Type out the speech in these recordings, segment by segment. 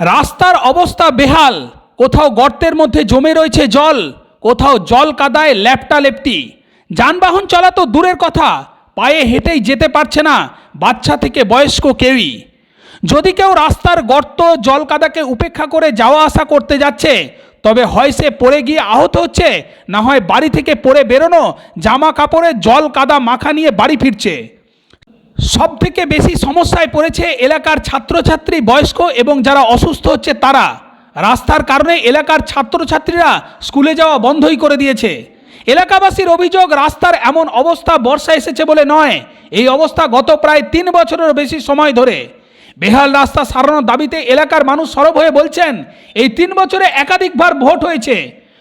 রাস্তার অবস্থা বেহাল। কোথাও গর্তের মধ্যে জমে রয়েছে জল, কোথাও জল কাদায় ল্যাপটা লেপটি যানবাহন চলা তো দূরের কথা, পায়ে হেঁটেই যেতে পারছে না বাচ্চা থেকে বয়স্ক কেউই। যদি কেউ রাস্তার গর্ত, জল কাদাকে উপেক্ষা করে যাওয়া আসা করতে যাচ্ছে, তবে হয় সে পড়ে গিয়ে আহত হচ্ছে, না হয় বাড়ি থেকে পড়ে বেরোনো, জামা কাপড়ে জল কাদা মাখা নিয়ে বাড়ি ফিরছে। সব থেকে বেশি সমস্যায় পড়েছে এলাকার ছাত্রছাত্রী, বয়স্ক এবং যারা অসুস্থ হচ্ছে তারা। রাস্তার কারণে এলাকার ছাত্রছাত্রীরা স্কুলে যাওয়া বন্ধই করে দিয়েছে। এলাকাবাসীর অভিযোগ, রাস্তার এমন অবস্থা বর্ষা এসেছে বলে নয়। এই অবস্থা গত প্রায় তিন বছরের বেশি সময় ধরে। বেহাল রাস্তা সারানোর দাবিতে এলাকার মানুষ সরব হয়ে বলছেন, এই তিন বছরে একাধিকবার ভোট হয়েছে।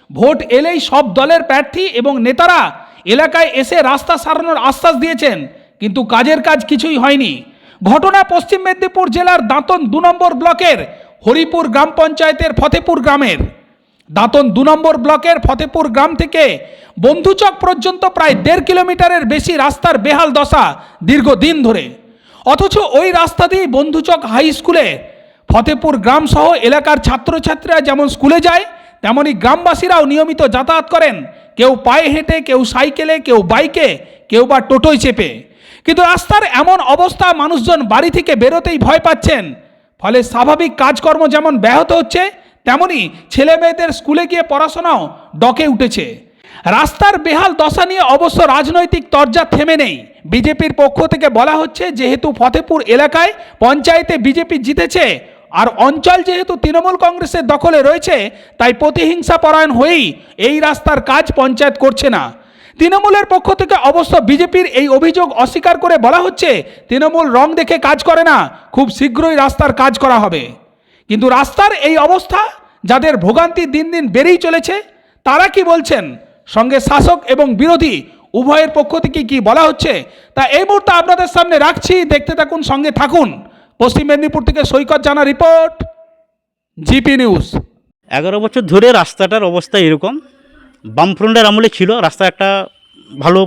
ভোট এলেই সব দলের প্রার্থী এবং নেতারা এলাকায় এসে রাস্তা সারানোর আশ্বাস দিয়েছেন। কিন্তু কাজের কাজ কিছুই হয়নি। ঘটনা পশ্চিম মেদিনীপুর জেলার দাঁতন দু নম্বর ব্লকের হরিপুর গ্রাম পঞ্চায়েতের ফতেপুর গ্রামের। দাঁতন দু নম্বর ব্লকের ফতেপুর গ্রাম থেকে বন্ধুচক পর্যন্ত প্রায় দেড় কিলোমিটারের বেশি রাস্তার বেহাল দশা দীর্ঘদিন ধরে। অথচ ওই রাস্তা দিয়ে বন্ধুচক হাই স্কুলে ফতেপুর গ্রাম সহ এলাকার ছাত্রছাত্রীরা যেমন স্কুলে যায়, তেমনি গ্রামবাসীরাও নিয়মিত যাতায়াত করেন। কেউ পায়ে হেঁটে, কেউ সাইকেলে, কেউ বাইকে, কেউ বা টোটোয় চেপে। কিন্তু রাস্তার এমন অবস্থা মানুষজন বাড়ি থেকে বেরোতেই ভয় পাচ্ছেন। ফলে স্বাভাবিক কাজকর্ম যেমন ব্যাহত হচ্ছে, তেমনি ছেলে মেয়েদের স্কুলে গিয়ে পড়াশোনাও ডকে উঠেছে। রাস্তার বেহাল দশা নিয়ে অবশ্য রাজনৈতিক তরজা থেমে নেই। বিজেপির পক্ষ থেকে বলা হচ্ছে, যেহেতু ফতেপুর এলাকায় পঞ্চায়েতে বিজেপি জিতেছে, আর অঞ্চল যেহেতু তৃণমূল কংগ্রেসের দখলে রয়েছে, তাই প্রতিহিংসা পরায়ণ হয়েই এই রাস্তার কাজ পঞ্চায়েত করছে না। তৃণমূলের পক্ষ থেকে অবশ্য বিজেপির এই অভিযোগ অস্বীকার করে বলা হচ্ছে, তৃণমূল রং দেখে কাজ করে না, খুব শীঘ্রই রাস্তার কাজ করা হবে। কিন্তু রাস্তার এই অবস্থা, যাদের ভোগান্তি দিন দিন বেড়েই চলেছে, তারা কি বলছেন? সঙ্গে শাসক এবং বিরোধী, উভয়ের পক্ষ থেকে কি বলা হচ্ছে? তা এই মুহূর্তে আপনাদের সামনে রাখছি, দেখতে থাকুন, সঙ্গে থাকুন। পশ্চিম মেদিনীপুর থেকে সৈকত জানা রিপোর্ট, জিপি নিউজ। এগারো বছর ধরে রাস্তাটার অবস্থা এরকম। বামফ্রন্টের আমলে ছিল রাস্তা একটা ভালো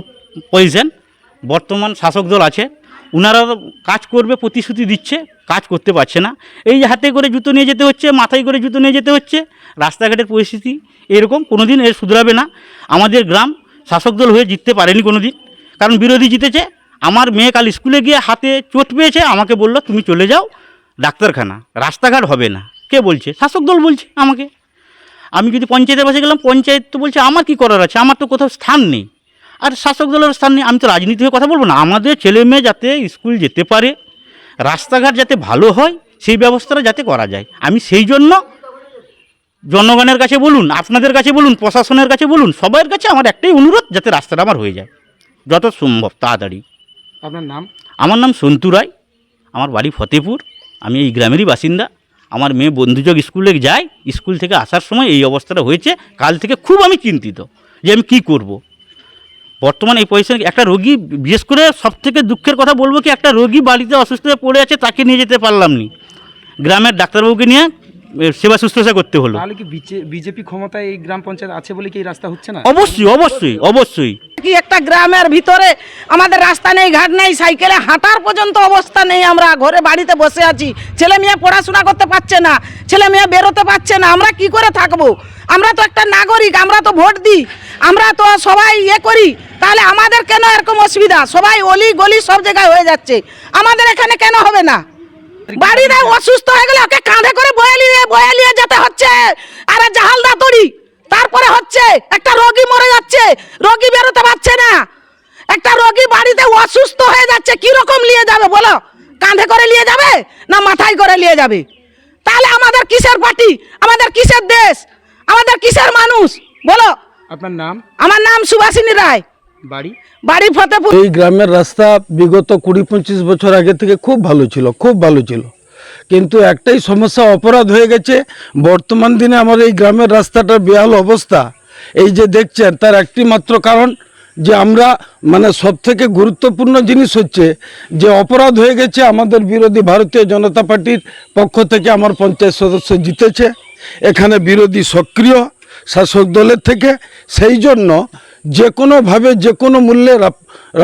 পজিশন বর্তমান শাসক দল আছে ওনারা কাজ করবে, প্রতিশ্রুতি দিচ্ছে, কাজ করতে পারছে না। এই হাতে করে জুতো নিয়ে যেতে হচ্ছে, মাথায় করে জুতো নিয়ে যেতে হচ্ছে, রাস্তাঘাটের পরিস্থিতি এরকম কোনো দিন এর শুধরাবে না। আমাদের গ্রাম শাসক দল হয়ে জিততে পারেনি কোনো দিন কারণ বিরোধী জিতেছে, আমার মেয়ে কাল স্কুলে গিয়ে হাতে চোট পেয়েছে, আমাকে বলল, তুমি চলে যাও ডাক্তারখানা, রাস্তাঘাট হবে না। কে বলছে? শাসক দল বলছে আমাকে। আমি যদি পঞ্চায়েতের পাশে গেলাম, পঞ্চায়েত তো বলছে, আমার কি করার আছে? আমার তো কোথাও স্থান নেই। আর শাসক দলের স্থান নেই আমি তো রাজনীতি হয়ে কথা বলব না। আমাদের ছেলে মেয়ে যাতে স্কুল যেতে পারে রাস্তাঘাট যাতে ভালো হয় সেই ব্যবস্থাটা যাতে করা যায়। আমি সেই জন্য জনগণের কাছে বলুন আপনাদের কাছে বলুন প্রশাসনের কাছে বলুন সবার কাছে আমার একটাই অনুরোধ যাতে রাস্তাটা আমার হয়ে যায়। যত সম্ভব তাড়াতাড়ি। আপনার নাম? আমার নাম সন্তু রায়। আমার বাড়ি ফতেপুর। আমি এই গ্রামেরই বাসিন্দা। আমার মেয়ে বন্ধুযোগ স্কুলে যায় স্কুল থেকে আসার সময় এই অবস্থাটা হয়েছে। কাল থেকে খুব আমি চিন্তিত যে আমি কী করব। বর্তমানে এই পজিশন একটা রোগী, বিশেষ করে সব থেকে দুঃখের কথা বলব কি, একটা রোগী বাড়িতে অসুস্থ হয়ে পড়ে আছে, তাকে নিয়ে যেতে পারলাম না। গ্রামের ডাক্তারবাবুকে নিয়ে সেবা শুশ্রূষা করতে হলো। তাহলে কি বিজেপি ক্ষমতায় এই গ্রাম পঞ্চায়েত আছে বলে কি এই রাস্তা হচ্ছে না? অবশ্যই অবশ্যই অবশ্যই। কি একটা গ্রামের ভিতরে আমাদের রাস্তা নেই ঘাট নেই সাইকেলে হাঁটার পর্যন্ত অবস্থা নেই আমরা ঘরে বাড়িতে বসে আছি। ছেলে মেয়ে পড়াশোনা করতে পারছে না ছেলে মেয়ে বেরোতে পারছে না আমরা কি করে থাকব? আমরা তো একটা নাগরিক আমরা তো ভোট দিই আমরা তো সবাই ইয়ে করি তাহলে আমাদের কেন এরকম অসুবিধা? সবাই অলি গলি সব জায়গায় হয়ে যাচ্ছে। আমাদের এখানে কেন হবে না? বাড়িতে অসুস্থ হয়ে গেলে ওকে কাঁধে করে বয়ে নিয়ে বয়ে নিয়ে যেতে হচ্ছে। আরে জাহালদা তড়ি তারপরে হচ্ছে একটা রোগী মরে যাচ্ছে রোগী বেরোতে পারছে না। একটা রোগী বাড়িতে অসুস্থ হয়ে যাচ্ছে কি রকম নিয়ে যাবে বলো? কাঁধে করে নিয়ে যাবে না মাথায় করে নিয়ে যাবে? তাহলে আমাদের কিসের পার্টি? আমাদের কিসের দেশ? আমাদের কিসের মানুষ? বলো। আপনার নাম? আমার নাম সুভাষিনী রায়। বাড়ি? বাড়ি ফতেপুর। এই গ্রামের রাস্তা বিগত কুড়ি পঁচিশ বছর আগে থেকে খুব ভালো ছিল খুব ভালো ছিল। কিন্তু একটাই সমস্যা অপরাধ হয়ে গেছে। বর্তমান দিনে আমার এই গ্রামের রাস্তাটার বেহাল অবস্থা। এই যে দেখছেন তার একটি মাত্র কারণ যে আমরা মানে সব থেকে গুরুত্বপূর্ণ জিনিস হচ্ছে যে অপরাধ হয়ে গেছে আমাদের বিরোধী ভারতীয় জনতা পার্টির পক্ষ থেকে আমার পঞ্চায়েত সদস্য জিতেছে। এখানে বিরোধী সক্রিয় শাসক দলের থেকে। সেই জন্য যে কোনোভাবে যে কোনো মূল্যে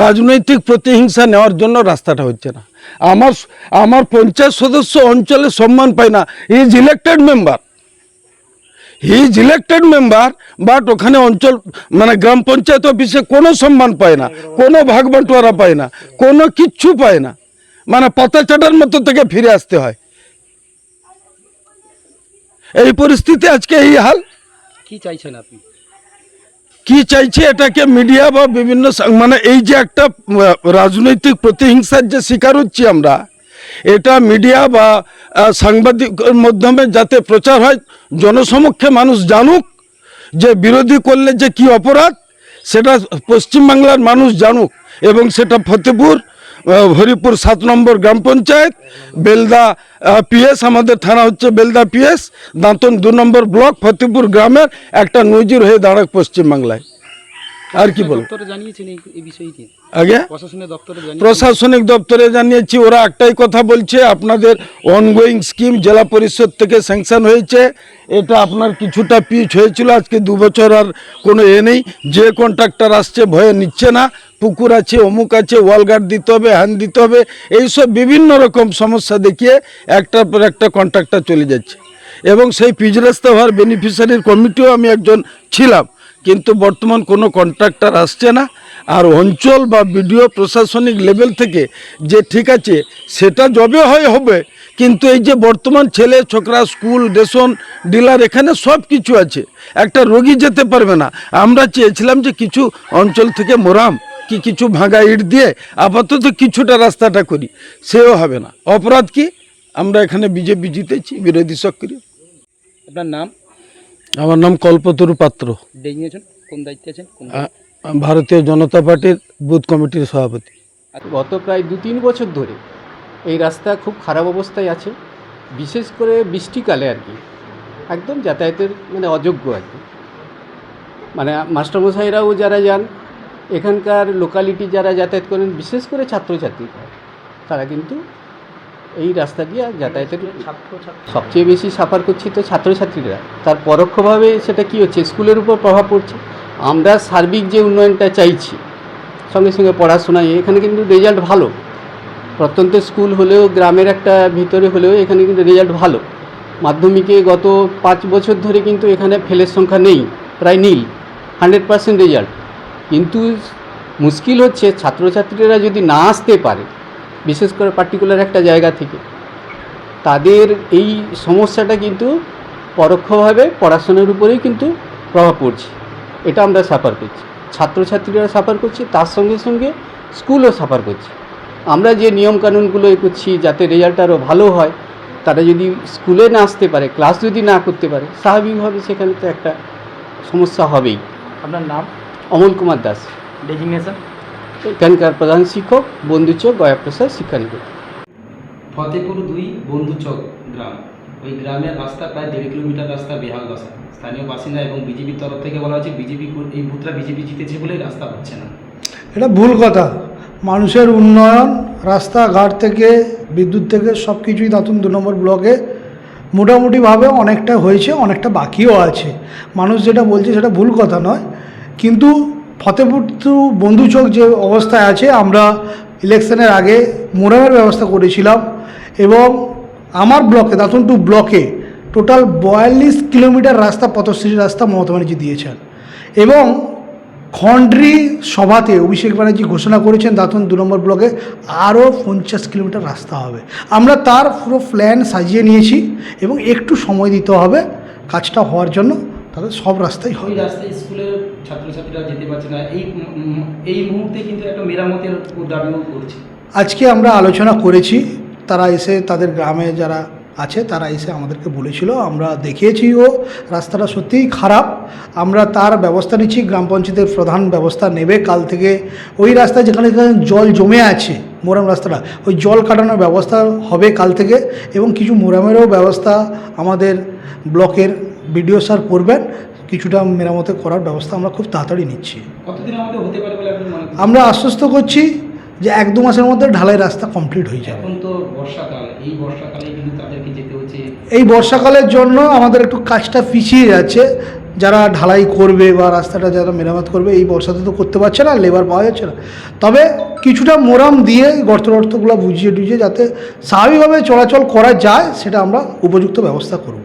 রাজনৈতিক প্রতিহিংসা নেওয়ার জন্য রাস্তাটা হচ্ছে না। আমার আমার পঞ্চায়েত সদস্য অঞ্চলে সম্মান পায় না। Is elected member he is elected member but ওখানে অঞ্চল মানে গ্রাম পঞ্চায়েত অফিসে কোনো সম্মান পায় না। কোনো ভাগ বাটোয়ারা পায় না। কোনো কিচ্ছু পায় না। মানে পাতা চাটার মতো থেকে ফিরে আসতে হয়। এই পরিস্থিতি আজকে এই হাল। কি চাইছেন আপনি? কি চাইছে এটাকে মিডিয়া বা বিভিন্ন মানে এই যে একটা রাজনৈতিক প্রতিহিংসার যে শিকার হচ্ছি আমরা, এটা মিডিয়া বা সাংবাদিকের মাধ্যমে যাতে প্রচার হয়, জনসমক্ষে মানুষ জানুক যে বিরোধী করলে যে কি অপরাধ, সেটা পশ্চিমবাংলার মানুষ জানুক এবং সেটা ফতেপুর হরিপুর সাত নম্বর গ্রাম পঞ্চায়েত, বেলদা পিএস, আমাদের থানা হচ্ছে বেলদা পিএস, দাঁতন দু নম্বর ব্লক, ফতেপুর গ্রামের একটা নজির হয়ে দাঁড়াক পশ্চিমবাংলায়। আর কি বল জানিয়েছেন এই বিষয়টি। আগে? প্রশাসনিক দপ্তরে জানিয়েছি ওরা একটাই কথা বলছে আপনাদের অনগোয়িং স্কিম জেলা পরিষদ থেকে স্যাংশন হয়েছে। এটা আপনার কিছুটা পিচ হয়েছিল আজকে দু বছর আর কোনো এ নেই। যে কন্ট্রাক্টর আসছে ভয়ে নিচ্ছে না। পুকুর আছে অমুক আছে ওয়ালগার্ড দিতে হবে হ্যান দিতে হবে। এইসব বিভিন্ন রকম সমস্যা দেখিয়ে একটার পর একটা কন্ট্রাক্টর চলে যাচ্ছে। এবং সেই পিচ রাস্তা হওয়ার বেনিফিশিয়ারির কমিটিও আমি একজন ছিলাম। কিন্তু বর্তমান কোনো কন্ট্রাক্টর আসছে না। আর অঞ্চল বা বিডিও প্রশাসনিক লেভেল থেকে যে ঠিক আছে সেটা যবে হয় হবে কিন্তু এই যে বর্তমান ছেলে ছোকরা স্কুল রেশন ডিলার এখানে সব কিছু আছে। একটা রোগী যেতে পারবে না। আমরা চেয়েছিলাম যে কিছু অঞ্চল থেকে মোরাম কি কিছু ভাঙা ইট দিয়ে আপাতত কিছুটা রাস্তাটা করি। সেও হবে না। অপরাধ কি? আমরা এখানে বিজেপি জিতেছি বিরোধী সক্রিয় আপনার নাম? আমার নাম কল্পতরু পাত্র। কোন দায়িত্বে আছেন? ভারতীয় জনতা পার্টির বুথ কমিটির সভাপতি। গত প্রায় দু তিন বছর ধরে এই রাস্তা খুব খারাপ অবস্থায় আছে, বিশেষ করে বৃষ্টিকালে আর কি, একদম যাতায়াতের মানে অযোগ্য আর কি। মানে মাস্টারমশাইরাও যারা যান, এখানকার লোকালিটি যারা যাতায়াত করেন, বিশেষ করে ছাত্রছাত্রীরা, তারা কিন্তু এই রাস্তা দিয়ে যাতায়াতের সবচেয়ে বেশি সাফার করছে তো ছাত্রছাত্রীরা। তার পরোক্ষভাবে সেটা কি হচ্ছে? স্কুলের উপর প্রভাব পড়ছে? আমরা সার্বিক যে উন্নয়নটা চাইছি, সঙ্গে সঙ্গে পড়াশোনায়, এখানে কিন্তু রেজাল্ট ভালো। প্রত্যন্ত স্কুল হলেও, গ্রামের একটা ভিতরে হলেও এখানে কিন্তু রেজাল্ট ভালো। মাধ্যমিকে গত পাঁচ বছর ধরে কিন্তু এখানে ফেলের সংখ্যা নেই, প্রায় নীল হান্ড্রেড পার্সেন্ট রেজাল্ট কিন্তু মুশকিল হচ্ছে, ছাত্রছাত্রীরা যদি না আসতে পারে, বিশেষ করে পার্টিকুলার একটা জায়গা থেকে, তাদের এই সমস্যাটা কিন্তু পরোক্ষভাবে পড়াশোনার উপরেই কিন্তু প্রভাব পড়ছে। এটা আমরা সাফার করছি। ছাত্রছাত্রীরা সাফার করছে তার সঙ্গে সঙ্গে স্কুলও সাফার করছে। আমরা যে নিয়মকানুনগুলো এ করছি যাতে রেজাল্ট আরও ভালো হয় তারা যদি স্কুলে না আসতে পারে ক্লাস যদি না করতে পারে স্বাভাবিকভাবে সেখানে তো একটা সমস্যা হবেই। আপনার নাম? অমল কুমার দাস। ডেজিগনেশন এখানকার প্রধান শিক্ষক বন্ধুচক গয়াপ্রসাদ শিক্ষানিকেতন। ফতেপুর দুই বন্ধুচক গ্রাম। ওই গ্রামের রাস্তা প্রায় দেড় কিলোমিটার রাস্তা বেহাল দশা স্থানীয় বাসিন্দা এবং বিজেপির তরফ থেকে বলা হচ্ছে বিজেপি এই বুথটা বিজেপি জিতেছে বলে রাস্তা হচ্ছে না। এটা ভুল কথা। মানুষের উন্নয়ন, রাস্তাঘাট থেকে, বিদ্যুৎ থেকে সব কিছুই দাতুন দু নম্বর ব্লকে মোটামুটিভাবে অনেকটা হয়েছে, অনেকটা বাকিও আছে। মানুষ যেটা বলছে সেটা ভুল কথা নয়। কিন্তু ফতেপুর টু বন্ধুচক যে অবস্থায় আছে, আমরা ইলেকশনের আগে মোরামের ব্যবস্থা করেছিলাম এবং আমার ব্লকে দাতুন টু ব্লকে টোটাল বয়াল্লিশ কিলোমিটার রাস্তা পথশ্রী রাস্তা মমতা ব্যানার্জি দিয়েছেন। এবং খন্ড্রি সভাতে অভিষেক ব্যানার্জি ঘোষণা করেছেন দাঁতন দু নম্বর ব্লকে আরও পঞ্চাশ কিলোমিটার রাস্তা হবে। আমরা তার পুরো প্ল্যান সাজিয়ে নিয়েছি এবং একটু সময় দিতে হবে কাজটা হওয়ার জন্য তাহলে সব রাস্তাই হয় রাস্তায় স্কুলের ছাত্রছাত্রীরা যেতে পারছে না। এই এই মুহূর্তে কিন্তু একটা মেরামতের দাবিও করছে। আজকে আমরা আলোচনা করেছি তারা এসে তাদের গ্রামে যারা আছে তারা এসে আমাদেরকে বলেছিল আমরা দেখিয়েছিও রাস্তাটা সত্যিই খারাপ। আমরা তার ব্যবস্থা নিচ্ছি গ্রাম পঞ্চায়েতের প্রধান ব্যবস্থা নেবে। কাল থেকে ওই রাস্তায় যেখানে যেখানে জল জমে আছে মোরাম রাস্তাটা ওই জল কাটানোর ব্যবস্থা হবে কাল থেকে এবং কিছু মোরামেরও ব্যবস্থা আমাদের ব্লকের বিডিও স্যার করবেন। কিছুটা মেরামতে করার ব্যবস্থা আমরা খুব তাড়াতাড়ি নিচ্ছি। আমরা আশ্বস্ত করছি যে এক দু মাসের মধ্যে ঢালাই রাস্তা কমপ্লিট হয়ে যাবে। এখন তো বর্ষাকাল এই বর্ষাকালে কিন্তু তাদেরকে যেতে হচ্ছে। এই বর্ষাকালের জন্য আমাদের একটু কাজটা পিছিয়ে যাচ্ছে। যারা ঢালাই করবে বা রাস্তাটা যারা মেরামত করবে এই বর্ষাতে তো করতে পারছে না লেবার পাওয়া যাচ্ছে না। তবে কিছুটা মোরাম দিয়ে গর্ত টর্তগুলো বুঝিয়ে টুঝিয়ে যাতে স্বাভাবিকভাবে চলাচল করা যায় সেটা আমরা উপযুক্ত ব্যবস্থা করব।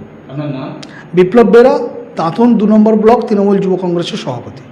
বিপ্লব বেরা দাঁতন দু নম্বর ব্লক তৃণমূল যুব কংগ্রেসের সভাপতি।